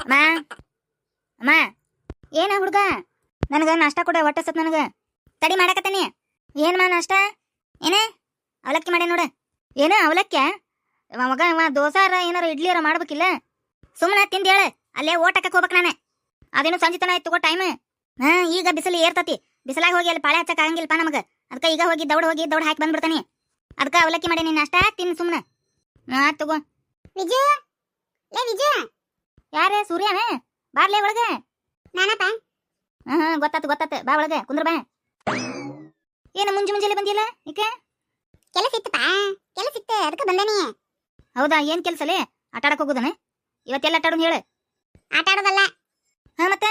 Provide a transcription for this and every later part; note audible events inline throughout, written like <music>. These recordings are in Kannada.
ಅಮ್ಮ. ಅಮ್ಮ. ಏನ ಹುಡುಗ? ನನಗೆ ನಾಷ್ಟ ಕೊಡ ಹೊಟ್ಟೆ ಸತ್ ನನಗ. ತಡಿ ಮಾಡಕತ್ತೇನಿ. ಏನಮ್ಮ ಮಾ ನಾಷ್ಟ? ಏನೇ? ಅವಲಕ್ಕಿ ಮಾಡಿ ನೋಡ. ಏನ ಅವಲಕ್ಕಿ? ಮಗ ದೋಸಾರ ಏನಾರ ಇಡ್ಲಿಯಾರ ಮಾಡ್ಬೇಕಿಲ್ಲ? ಸುಮ್ಮನೆ ತಿಂದು ಹೇಳ. ಅಲ್ಲೇ ಓಟಕ್ಕೆ ಹೋಗ್ಬೇಕು ನಾನು. ಅದೇನು ಸಂಜಿತನ ಆಯ್ತು ತಗೋ ಟೈಮ್ ಹಾ, ಈಗ ಬಿಸಿಲು ಏರ್ತತಿ. ಬಿಸಿಲಾಗಿ ಹೋಗಿ ಅಲ್ಲಿ ಪಾಳೆ ಹಚ್ಚಕ್ ಆಗಂಗಿಲ್ಲಪ್ಪ ನಮಗೆ. ಅದಕ್ಕೆ ಈಗ ಹೋಗಿ ದೌಡ್ ಹೋಗಿ ದೌಡ್ ಹಾಕಿ ಬಂದ್ಬಿಡ್ತಾನೆ. ಅದಕ್ಕೆ ಅವಲಕ್ಕಿ ಮಾಡಿ ನೀನು ನಾಷ್ಟ. ತಿನ್ ಸುಮ್ಮನೆ ಹಾ, ತಗೋ. ವಿಜು ಲೇ ವಿಜು ಯಾರೇ ಸೂರ್ಯನೇ ಬಾರ್ಲೇ ಒಳಗೆ ನಾನಪ್ಪ ಹಾ ಹಾ ಗೊತ್ತಾತು ಗೊತ್ತಾತು ಬಾ ಒಳಗೆ ಕುಂದ್ರ ಬಾ ಏನು ಮುಂಜಿ ಮುಂಜಾನೆ ಬಂದಿಲ್ಲ ಈಕೆ ಕೆಲಸ ಇತ್ತಪ್ಪ ಕೆಲಸ ಇತ್ತು ಅದಕ್ಕೆ ಬಂದನಿ ಹೌದಾ ಏನ್ ಕೆಲ್ಸಲೇ ಆಟ ಆಡಕ್ ಹೋಗುದನೆ ಇವತ್ತೆಲ್ಲ ಆಟ ಆಡೋನ್ ಹೇಳು ಆಟ ಆಡೋದಲ್ಲ ಹಾ ಮತ್ತೆ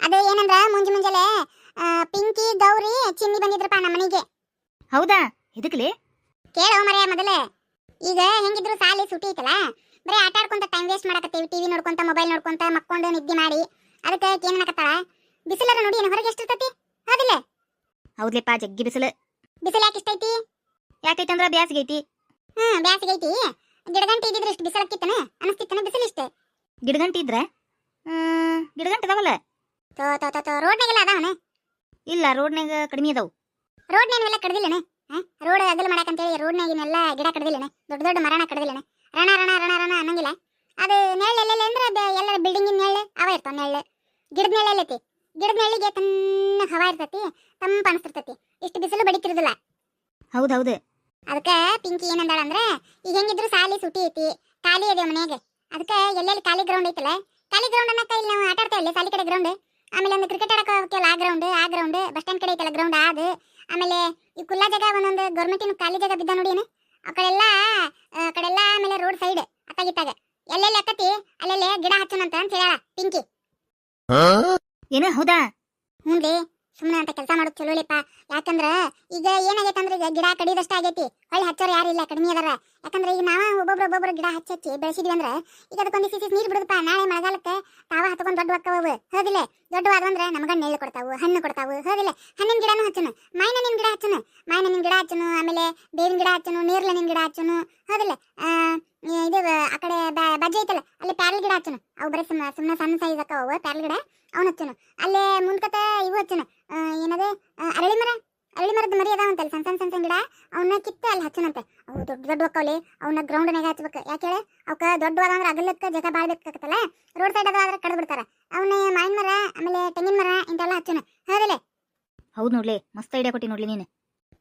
ಅದು ಏನಂದ್ರ ಮುಂಜಿ ಮುಂಜಾನೆ ಆ, ಪಿಂಕಿ ಗೌರಿ ಚಿನ್ನಿ ಬಂದಿದ್ರಪ್ಪ ನಮ್ಮ ಮನೆಗೆ ಹೌದಾ ಇದಕ್ಲಿ ಕೇಳೋ ಮರೆಯ ಮೊದಲೇ ಈಗ ಹೆಂಗಿದ್ರು ಸಾಲಿ ಸುಟಿ ಐತಲ್ಲ ಬರೀ ಆಟ ಆಡ್ಕೊಂತ ಟೈಮ್ ವೇಸ್ಟ್ ಮಾಡಕತ್ತೀವಿ ಟಿವಿ ನೋಡ್ಕೊಂತ ಮೊಬೈಲ್ ನೋಡ್ಕೊಂತ ಮಕ್ಕೊಂಡು ನಿದ್ದೆ ಮಾಡಿ. ಅದಕ್ಕೆ ಏನ್ ಅನ್ನಕತ್ತಾಳ ಬಿಸಿಲರ ನೋಡಿ ಏನು ಹೊರಗೆ ಎಷ್ಟಿರ್ತತಿ? ಹೌದಿಲ್ಲ? ಹೌದ್ಲಿಪ್ಪ ಜಗ್ಗಿ ಬಿಸಿಲು. ಬಿಸಿಲು ಯಾಕೆ ಇಷ್ಟೈತಿ? ಅಂದ್ರೆ ಬ್ಯಾಸಿಗೆ ಐತಿ. ಹ್ಮ್ ಬ್ಯಾಸಿಗೆ ಐತಿ. ಗಿಡಗಂಟಿ ಇದ್ದಿದ್ರೆ ಇಷ್ಟು ಬಿಸಿಲಕ್ಕಿತ್ತನ? ಅನಿಸ್ತಿತ್ತನ ಬಿಸಿಲು ಇಷ್ಟ? ಗಿಡಗಂಟಿ ಇದ್ರೆ? ಹ್ಮ್ ಗಿಡಗಂಟಿ ಅದಾವಲ್ಲ? ತೋ ತೋ ತೋ ತೋ ರೋಡ್ನಾಗೆಲ್ಲ ಅದಾವನ? ಇಲ್ಲ ರೋಡ್ನಾಗ ಕಡಿಮೆ ಅದಾವು. ರೋಡ್ನೇನೆಲ್ಲ ಕಡ್ದಿಲ್ಲನ? ರೋಡ್ ಅಗಲ ಮಾಡಕಂತೇಳಿ ರೋಡ್ನಾಗಿನೆಲ್ಲ ಗಿಡ ಕಡ್ದಿಲ್ಲನ? ದೊಡ್ಡ ದೊಡ್ಡ ಮರಣ ಕಡ್ದಿಲ್ಲನ? ರಣ ರಣ ರಣ ರಣ ಅನ್ನಂಗಿಲ್ಲ ಅದು ನೆಳ್ಳು ಎಲ್ಲೆಲ್ಲ ಅಂದ್ರೆ ಅದು ಎಲ್ಲರ ಬಿಲ್ಡಿಂಗಿನ ನೆಳ್ಳು ಅವ ಇರ್ತಾವ ನೆಳ್ಳು ಗಿಡದ ನೆಳ್ಳು ಎಲ್ಲೈತಿ ಗಿಡದ ನೆಳ್ಳಿಗೆ ತನ್ನ ಹವಾ ಇರ್ತೈತಿ ತಂಪ ಅನಿಸ್ತಿರ್ತೈತಿ ಇಷ್ಟು ಬಿಸಿಲು ಬಡಿತಿರುದಿಲ್ಲ ಹೌದ್ ಹೌದು. ಅದಕ್ಕೆ ಪಿಂಕಿ ಏನಂದಾಳ ಅಂದ್ರೆ ಈಗ ಹೆಂಗಿದ್ರು ಸಾಲಿ ಸುಟಿ ಐತಿ ಖಾಲಿ ಅದೇ ಮನೆಯಾಗ ಅದಕ್ಕೆ ಎಲ್ಲೆಲ್ಲಿ ಖಾಲಿ ಗ್ರೌಂಡ್ ಐತಲ್ಲ ಖಾಲಿ ಗ್ರೌಂಡ್ ಅನ್ನಕ ಇಲ್ಲಿ ನಾವು ಆಟ ಆಡ್ತೇವಲ್ಲ ಸಾಲಿ ಕಡೆ ಗ್ರೌಂಡ್ ಆಮೇಲೆ ಒಂದು ಕ್ರಿಕೆಟ್ ಆಡಕ್ಕೆ ಹೋಗ್ತೀವಲ್ಲ ಆ ಗ್ರೌಂಡ್ ಆ ಗ್ರೌಂಡ್ ಬಸ್ ಸ್ಟ್ಯಾಂಡ್ ಕಡೆ ಐತಲ್ಲ ಗ್ರೌಂಡ್ ಅದು ಆಮೇಲೆ ಈ ಕುಲ್ಲಾ ಜಾಗ ಒಂದೊಂದು ಗೌರ್ಮೆಂಟಿನ ಖಾಲಿ ಜಾಗ ಬಿದ್ದ ನೋಡಿ ಏನು ಆ ಕಡೆಲ್ಲ ಆ ಕಡೆಲ್ಲ ಆಮೇಲೆ ರೋಡ್ ಸೈಡ್ ಅತ್ತಾಗಿತ್ತಾಗ ಎಲ್ಲೆಲ್ಲಿ ಅಕ್ಕತಿ ಅಲ್ಲೆಲ್ಲಿ ಗಿಡ ಹಚ್ಚೋಣಂತ ಅಂತ ಹೇಳ ಪಿಂಕಿ. ಏನ ಹೌದಾ? ಹ್ಞೂ ಸುಮ್ಮನೆ ಅಂತ ಕೆಲಸ ಮಾಡೋದು ಚಲೋಲಿಪ್ಪ. ಯಾಕಂದ್ರ ಈಗ ಏನಾಗೈತೆ ಅಂದ್ರೆ ಈಗ ಗಿಡ ಕಡಿದಷ್ಟ ಆಗೈತಿ. ಹೊಳ್ಳಿ ಹಚ್ಚೋರು ಯಾರು ಇಲ್ಲ ಕಡಿಮೆ ಅದಾರ. ಯಾಕಂದ್ರೆ ಈಗ ನಾವ ಒಬ್ಬೊಬ್ರು ಒಬ್ಬೊಬ್ರು ಗಿಡ ಹಚ್ಚಿ ಹಚ್ಚಿ ಬೆಳೆಸಿದ್ವಿ ಅಂದ್ರೆ ಈಗ ಅದಕ್ಕೊಂದು ಸಿಸಿ ನೀರು ಬಿಡುದಪ್ಪ. ನಾಳೆ ಮಳೆಗಾಲಕ್ಕೆ ತಾವ ಹತ್ಕೊಂಡು ದೊಡ್ಡ ಅಕ್ಕವು ಹೌದಿಲ್ಲ? ದೊಡ್ಡವಾದಂದ್ರೆ ನಮಗ ನೆಲ್ಲು ಕೊಡ್ತಾವು ಹಣ್ಣು ಕೊಡ್ತಾವು. ಹೋದಿಲ್ಲ? ಹಣ್ಣಿನ ಗಿಡನೂ ಹಚ್ಚನು ಮಾವಿನ ನಿನ್ ಗಿಡ ಹಚ್ಚನು. ಮಾವಿನ ನಿನ್ ಗಿಡ ಹಚ್ಚನು ಆಮೇಲೆ ಬೇವಿನ ಗಿಡ ಹಚ್ಚನು ನಿನ್ ಗಿಡ ಹಚ್ಚನು. ಹೋದಿಲ್ಲ? ಆ, ಇದು ಆ ಕಡೆ ಬಜ್ಜೆ ಐತಲ್ಲ ಅಲ್ಲಿ ಪ್ಯಾರಲ್ ಗಿಡ ಹಚ್ಚನು. ಅವು ಬರೀ ಸುಮ್ಮನೆ ಸುಮ್ಮನೆ ಸಣ್ಣ ಸೈಜ್ ಅಕ್ಕವು ಪ್ಯಾರಲ್ ಗಿಡ. ಅವನು ಹಚ್ಚನು. ಅಲ್ಲೇ ಮುಂದ್ಕತ ಇವು ಹಚ್ಚನು. ಏನದು? ಅರಳಿ ಮರ. ಅರಳಿ ಮರದ ಮರಿ ಅದಾವಂತಲ್ಲ ಸಣ್ಣ ಸಣ್ಣ ಸಣ್ಣ ಸಣ್ಣ ಗಿಡ. ಅವನ್ನ ಕಿತ್ತ ಅಲ್ಲಿ ಹಚ್ಚನಂತೆ. ಅವು ದೊಡ್ಡ ದೊಡ್ಡ ಅಕ್ಕವಲ್ಲಿ ಅವನ್ನ ಗ್ರೌಂಡ್ನಾಗ ಹಚ್ಬೇಕು. ಯಾಕೆ ಹೇಳಿ? ಅವಕ್ಕ ದೊಡ್ಡವಾದಂದ್ರೆ ಅಗಲಕ್ಕೆ ಜಗ ಬಾಳ್ ಬೇಕಾಗತ್ತಲ್ಲ ರೋಡ್ ಸೈಡ್ ಅದಾದ್ರೆ ಕಡ್ದು ಬಿಡ್ತಾರೆ. ಅವನ ಮಾವಿನ ಮರ ಆಮೇಲೆ ತೆಂಗಿನ ಮರ ಇಂತೆಲ್ಲ ಹಚ್ಚನು. ಹೌದಿಲ್ಲ? ಹೌದು ನೋಡ್ಲಿ ಮಸ್ತ್ ಐಡಿಯಾ ಕೊಟ್ಟಿ ನೋಡ್ಲಿ ನೀನು.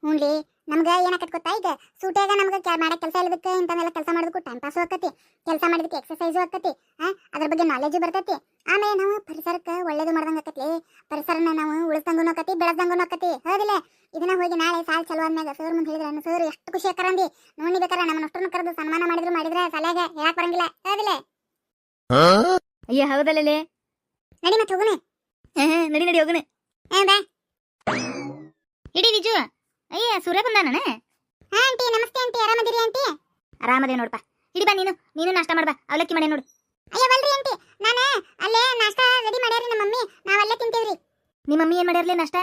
ಹ್ಞೂನ್ಲಿ. ನಮ್ಗೆ ಏನಾಕತ್ ಗೊತ್ತಾ? ಈಗ ಸೂಟ್ಯಾಗ ನಮ್ಗೆ ಮಾಡೋ ಕೆಲಸ ಇಲ್ಲದಕ್ಕೆ ಇಂಥವೆಲ್ಲ ಕೆಲಸ ಮಾಡೋದಕ್ಕೂ ಟೈಮ್ ಪಾಸು ಆಕತಿ. ಕೆಲಸ ಮಾಡೋದಕ್ಕೆ ಎಕ್ಸಸೈಸು ಆಕತಿ. ಅದ್ರ ಬಗ್ಗೆ ನಾಲೆಜು ಬರ್ತೈತಿ. ಆಮೇಲೆ ನಾವು ಪರಿಸರಕ್ಕೆ ಒಳ್ಳೇದು ಮಾಡ್ದಂಗೆ ಆಕತಿ. ಪರಿಸರನ ನಾವು ಉಳಿಸ್ದಂಗೂ ಆಕತಿ ಬೆಳೆಸ್ದಂಗೂ ಆಕತಿ. ಹೌದಿಲ್ಲ? ಇದನ್ನ ಹೋಗಿ ನಾಳೆ ಸಾಲ್ ಚಲೋ ಆದ್ಮ್ಯಾಗ ಸರ್ ಮುಂದೆ ಹೇಳಿದ್ರೆ ಸರ್ ಎಷ್ಟು ಖುಷಿ ಆಕರಂದಿ ನೋಡಿ ಬೇಕಾರೆ ನಮ್ಮ ಅಷ್ಟನ್ನು ಕರೆದು ಸನ್ಮಾನ ಮಾಡಿದ್ರು ಮಾಡಿದ್ರೆ ಸಲಹೆಗ ಹೇಳಕ್ ಬರಂಗಿಲ್ಲ. ಹೌದಿಲ್ಲ? ಅಯ್ಯ ಹೌದಲ್ಲೇ ನಡಿ ಮತ್ತೆ ಹೋಗುನೆ. ನಡಿ ನಡಿ ಹೋಗುನೆ. ಹಾ ಬಾ. ಇಡಿ ವಿಜು ಅಯ್ಯ ಸೂರ್ಯ ಬಂದಾನ ಹಾ ಆಂಟಿ ನಮಸ್ತೆ ಆಂಟಿ ಆರಾಮದಿರಿ ಆಂಟಿ? ಆರಾಮದೇ ನೋಡಪ್ಪ ಇಡಿ ಬಾ ನೀನು ನೀನು ನಾಷ್ಟ ಮಾಡ್ಬಾ ಅವಲಕ್ಕಿ ಮಾಡಿ ನೋಡು. ಅಯ್ಯ ಬಲ್ರಿ ಆಂಟಿ ನಾನು ಅಲ್ಲೇ ನಾಷ್ಟಾ ರೆಡಿ ಮಾಡ್ಯಾರಿ ನಮ್ಮ ಮಮ್ಮಿ ನಾವ್ ಅಲ್ಲೇ ತಿಂತೀವ್ರಿ. ನಿಮ್ಮ ಮಮ್ಮಿ ಏನ್ ಮಾಡ್ಯಾರ್ಲಿ ನಾಷ್ಟ?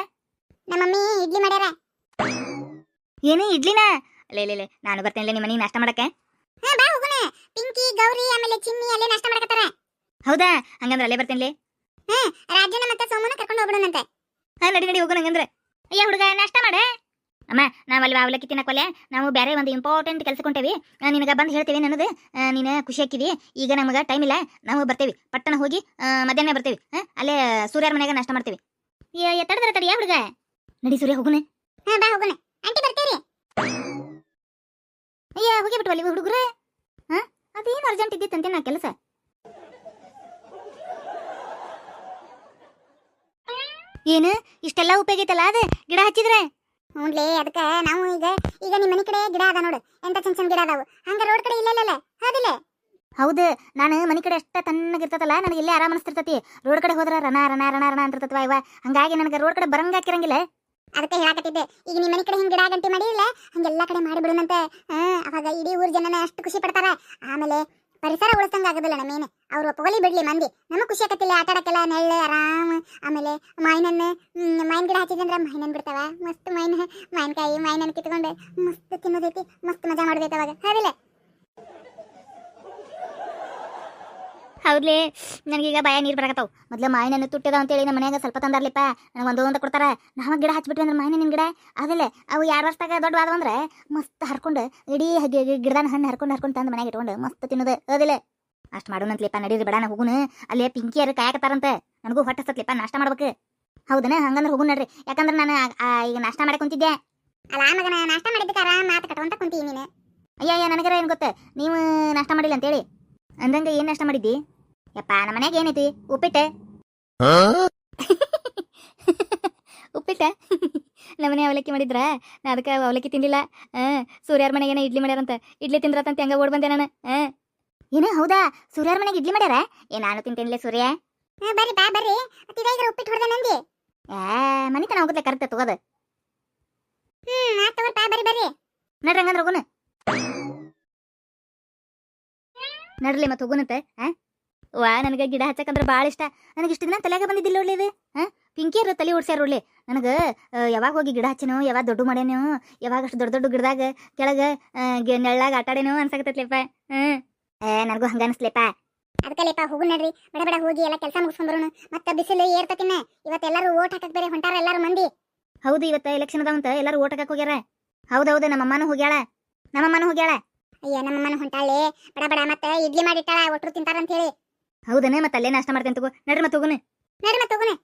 ನಮ್ಮ ಮಮ್ಮಿ ಇಡ್ಲಿ ಮಾಡ್ಯಾರ. ಏನು ಇಡ್ಲಿನಾ? ಲೇ ಲೇ ಲೇ ನಾನು ಬರ್ತೇನೆ ನಿಮ್ಮ ಮನೆಗೆ ನಾಷ್ಟ ಮಾಡಕ್ಕೆ. ಹಾ ಬಾ ಹೋಗೋಣ. ಪಿಂಕಿ ಗೌರಿ ಆಮೇಲೆ ಚಿನ್ನಿ ಅಲ್ಲೇ ನಾಷ್ಟ ಮಾಡಕತ್ತಾರ. ಹೌದಾ? ಹಂಗಂದ್ರೆ ಅಲ್ಲೇ ಬರ್ತೇನೆ ರಾಜನ ಮತ್ತೆ ಸೋಮನ ಕರ್ಕೊಂಡು ಹೋಗ್ಬಿಡೋಣಂತೆ. ಹಾ ನಡಿ ನಡಿ ಹೋಗೋಣ ಹಂಗಂದ್ರೆ. ಅಯ್ಯ ಹುಡುಗ ನಾಷ್ಟ ಮಾಡೆ? ಅಮ್ಮ ನಾವು ಅಲ್ಲಿ ಅವಲಕ್ಕಿ ತಿನ್ನಕೊಲೆ ನಾವು ಬೇರೆ ಒಂದು ಇಂಪಾರ್ಟೆಂಟ್ ಕೆಲಸ ಕೊಂಟೇವಿ ನಿನಗೆ ಬಂದು ಹೇಳ್ತೀವಿ ನನ್ನದು. ಆ, ನೀನು ಖುಷಿ ಹಾಕಿವಿ ಈಗ ನಮಗೆ ಟೈಮ್ ಇಲ್ಲ. ನಾವು ಬರ್ತೇವೆ. ಪಟ್ಟಣ ಹೋಗಿ ಮಧ್ಯಾಹ್ನ ಬರ್ತೇವೆ. ಹಾ ಅಲ್ಲೇ ಸೂರ್ಯರ ಮನೆಗೆ ನಾಷ್ಟ ಮಾಡ್ತೀವಿ. ಎತ್ತಡದ್ರ ತಡಿಯ ಹುಡುಗ. ನಡಿ ಸೂರ್ಯ ಹೋಗುನೆ. ಹಾ ಬಾ ಹೋಗುನೆ. ಆಂಟಿ ಬರ್ತೀರಿ. ಅಯ್ಯ ಹೋಗಿ ಬಿಟ್ಟು ಅಲ್ಲಿ ಹುಡುಗರೇ? ಹಾಂ ಅದೇನು ಅರ್ಜೆಂಟ್ ಇದ್ದಿತ್ತಂತೆ ನಾ ಕೆಲಸ? ಏನು? ಇಷ್ಟೆಲ್ಲ ಉಪಯೋಗ ಐತಲ್ಲ ಅದು? ಗಿಡ ಹಚ್ಚಿದ್ರೆ? ಹ್ಞೂನ್ಲೇ ಅದಕ್ಕೆ ನಾವು ಈಗ ಈಗ ನಿಮ್ಮ ಮನೆ ಕಡೆ ಗಿಡ ಅದ ನೋಡು ಎಂತ ಚಂದ ಚಂದ ಗಿಡ ಅದಾವು. ಹಂಗ ರೋಡ್ ಕಡೆ ಇಲ್ಲ ಇಲ್ಲ ಹೌದಿಲ್ಲ? ಹೌದು ನಾನು ಮನೆ ಕಡೆ ಅಷ್ಟ ತಣ್ಣಗಿರ್ತದಲ್ಲ ನನಗೆ ಇಲ್ಲೇ ಆರಾಮ ಅನಿಸ್ತಿರ್ತತಿ. ರೋಡ್ ಕಡೆ ಹೋದ್ರ ರಣ ರಣ ರಣ ರಣ ಅಂತಿರ್ತತ್ವ ಇವ ಹಂಗಾಗಿ ನನಗೆ ರೋಡ್ ಕಡೆ ಬರಂಗ ಹಾಕಿರಂಗಿಲ್ಲ. ಅದಕ್ಕೆ ಹೇಳಕತ್ತಿದ್ದೆ ಈಗ ನಿಮ್ಮ ಮನೆ ಕಡೆ ಹಿಂಗೆ ಗಿಡ ಗಂಟಿ ಮಾಡಿ ಇಲ್ಲ ಹಂಗೆಲ್ಲ ಕಡೆ ಮಾಡಿ ಬಿಡೋಣಂತೆ ಹಾ ಅವಾಗ ಇಡೀ ಊರ್ ಜನನ ಅಷ್ಟು ಖುಷಿ ಪಡ್ತಾರ. ಆಮೇಲೆ ಪರಿಸರ ಉಳಿಸಂಗ ಆಗೋದಿಲ್ಲ ನಮ್ಮೇನು ಅವ್ರು ಒಪ್ಪಗಲಿ ಬಿಡ್ಲಿ ಮಂದಿ. ನಮಗೆ ಖುಷಿ ಆಗತ್ತಿಲ್ಲ ಆಟ ಆಡಕ್ಕೆಲ್ಲ ನೆಳ್ಳೆ ಆರಾಮ್ ಆಮೇಲೆ ಹ್ಮ್, ಮಾವಿನ ಗಿಡ ಹಚ್ಚಿದಂದ್ರ ಮಾವಿನಣ್ಣು ಬಿಡ್ತಾವ. ಮಸ್ತ್ ಮಾವಿನ ಮಾವಿನಕಾಯಿ ಮಾವಿನಣ್ಣು ಕಿತ್ಕೊಂಡು. ಮಸ್ತ್ ತಿನ್ನೋದೈತಿ ಮಸ್ತ್ ಮಜಾ ಮಾಡೋದೈತಿ ಅವಾಗ. ಹೌದಿಲ್ಲ? ಹೌದ್ಲಿ? ನನಗೀಗ ಭಯ ನೀರು ಬರಕತ್ತಾವ. ಮೊದ್ಲು ಮಾವಿನ ತುಟ್ಟದ ಅಂತೇಳಿ ನಮ್ಮ ಮನ್ಯಾಗ ಸ್ವಲ್ಪ ತಂದಾರ್ಲಿಪ್ಪ. ನನಗೆ ಒಂದು ಅಂತ ಕೊಡ್ತಾರ. ನಾವ ಗಿಡ ಹಚ್ಬಿಟ್ವಿ ಅಂದ್ರೆ ಮಾವಿನ ನಿನ್ ಗಿಡ. ಅದಲ್ಲ ಅವು ಎರಡು ವರ್ಷದಾಗ ದೊಡ್ಡವಾದವು ಅಂದ್ರೆ ಮಸ್ತ್ ಹರ್ಕೊಂಡು ಇಡೀ ಹಗಿ- ಗಿಡದ ಹಣ್ಣು ಹರ್ಕೊಂಡು ಹರ್ಕೊಂಡು ತಂದು ಮನ್ಯಾಗ ಇಟ್ಕೊಂಡು ಮಸ್ತ್ ತಿನ್ನೋದು. ಅದಿಲ್ಲ. ಅಷ್ಟು ಮಾಡೋಣಂತ್ಲಿಪ್ಪ ನಡೀರಿ ಬೇಡ ನಾ ಹೋಗುನು. ಅಲ್ಲೇ ಪಿಂಕಿಯರು ಕಾಯಕತ್ತಾರಂತೆ. ನನಗೂ ಹೊಟ್ಟೆ ಸತ್ಲಿಪ್ಪ ನಾಷ್ಟ ಮಾಡ್ಬೇಕು. ಹೌದನ? ಹಂಗಂದ್ರೆ ಹೋಗು ನಡ್ರಿ. ಯಾಕಂದ್ರೆ ನಾನು ಈಗ ನಾಷ್ಟ ಮಾಡಿ ಕುಂತಿದ್ದೆ. ಅಲ್ಲ ಮಗನ ನಾಷ್ಟ ಮಾಡಿದ್ದಕ್ಕೆ ಆರಾಮ ಮಾತು ಕಟ್ಕೊಂತ ಕುಂತೀನಿ ನೀನು. ಅಯ್ಯ ಅಯ್ಯ ನನಗರ ಏನು ಗೊತ್ತೆ? ನೀವು ನಾಷ್ಟ ಮಾಡಿಲ್ಲ ಅಂತೇಳಿ. ಅಂದಂಗ ಏನು ನಾಷ್ಟ ಮಾಡಿದ್ದಿ? ಯಪ್ಪ ನಮ್ಮ ಮನ್ಯಾಗ ಏನೈತಿ ಉಪ್ಪಿಟ್ಟೆ. <laughs> ಉಪ್ಪಿಟ್ಟ. <laughs> ನಮ್ಮನೆ ಅವಲಕ್ಕಿ ಮಾಡಿದ್ರ? ನಾ ಅದಕ್ಕೆ ಅವಲಕ್ಕಿ ತಿಂದಿಲ್ಲ ಹಾಂ ಸೂರ್ಯಾರ ಮನೆಗೆ ಏನ ಇಡ್ಲಿ ಮಾಡ್ಯಾರಂತ? ಇಡ್ಲಿ ತಿಂದ್ರತಂತ ಹೆಂಗ ಓಡ್ ಬಂದೆ ನಾನು? ಹಾಂ ಏನು ಹೌದಾ? ಸೂರ್ಯಾರ ಮನೆಗೆ ಇಡ್ಲಿ ಮಾಡ್ಯಾರ? ಏ ನಾನು ತಿಂತೇನಿಲ್ಲ ಸೂರ್ಯ. ಬರ್ರಿ ಬಾ ಬರ್ರಿ. ಮತ್ತೆ ಉಪ್ಪಿಟ್ಟು ಹೊಡೆದ ನಂದಿ. ಏ ಮನೆ ತನ ಹೋಗುತ್ತೆ ಕರೆಕ್ಟ್ ತಗೋದು. ಹ್ಮ್ ಆತ್ ತಗೋರ್ ಬಾ ಬರ್ರಿ ಬರ್ರಿ. ನಡ್ರಿ ಹಂಗಂದ್ರೆ ಹೋಗುನು. ನಡ್ರಿ ಮತ್ತೆ ಹೋಗುನಂತೆ ಹಾ ವಾ, ನನಗೆ ಗಿಡ ಹಚ್ಚಕಂದ್ರೆ ಭಾಳ ಇಷ್ಟ. ನನಗೆ ಇಷ್ಟ ದಿನ ತಲೆಗೆ ಬಂದಿದ್ದಿಲ್ಲ ನೋಡ್ಲಿ ಇದು ಹಾ ಪಿಂಕಿಯರು ತಲೆ ಓಡ್ಸ್ಯಾರ ನೋಡ್ಲಿ. ನನಗೆ ಯಾವಾಗ ಹೋಗಿ ಗಿಡ ಹಚ್ಚೇನೋ, ಯಾವಾಗ ದೊಡ್ಡ ಮಾಡ್ಯಾನೋ, ಯಾವಾಗ ಅಷ್ಟು ದೊಡ್ಡ ದೊಡ್ಡ ಗಿಡದಾಗ, ಕೆಳಗೆ ನೆಳ್ಳಾಗ ಆಟಾಡೇನೋ ಅನ್ಸಕತ್ತೈತ್ಲಿಪ್ಪ ಹ್ಞೂ ನನಗೂ ಹಂಗ ಅನಿಸ್ಲಿಪ್ಪ. ಅದಕ್ಕಲ್ಲಿಪ್ಪ ಹೋಗು ನಡ್ರಿ. ಬಡ ಬಡ ಹೋಗಿ ಎಲ್ಲ ಕೆಲಸ ಮುಗಿಸ್ಕೊಂಡ್ ಬರೋಣ ಮತ್ತೆ ಬಿಸಿಲು ಏರ್ತತಿನ ಇವತ್ತೆಲ್ಲರೂ ಓಟ್ ಹಾಕಕ್ ಬೇರೆ ಹೊಂಟಾರ ಎಲ್ಲಾರು ಮಂದಿ. ಹೌದು, ಇವತ್ತು ಎಲೆಕ್ಷನ್ ಅದಾವಂತ, ಎಲ್ಲರೂ ಓಟ್ ಹಾಕಕ್ ಹೋಗ್ಯಾರ. ಹೌದೌದು ನಮ್ಮಮ್ಮನೂ ಹೋಗ್ಯಾಳ. ನಮ್ಮಮ್ಮನೂ ಹೋಗ್ಯಾಳ. ಅಯ್ಯ ನಮ್ಮಮ್ಮನ ಹೊಂಟಾಳೆ. ಬಡ ಬಡ ಮತ್ತೆ ಇಡ್ಲಿ ಮಾಡಿಟ್ಟಾಳ ಒಟ್ರು ತಿಂತಾರಂತ ಹೇಳಿ. ಹೌದನೇ ಮತ್ತೆ ಅಲ್ಲೇ ನಾಷ್ಟ ಮಾಡ್ತೇನೆ ತಗೋ. ನಡ್ರಿ ಮತ್ತೆ ಹೋಗುನು. ನಡ್ರಿ ಮತ್ತೆ ಹೋಗುನೆ.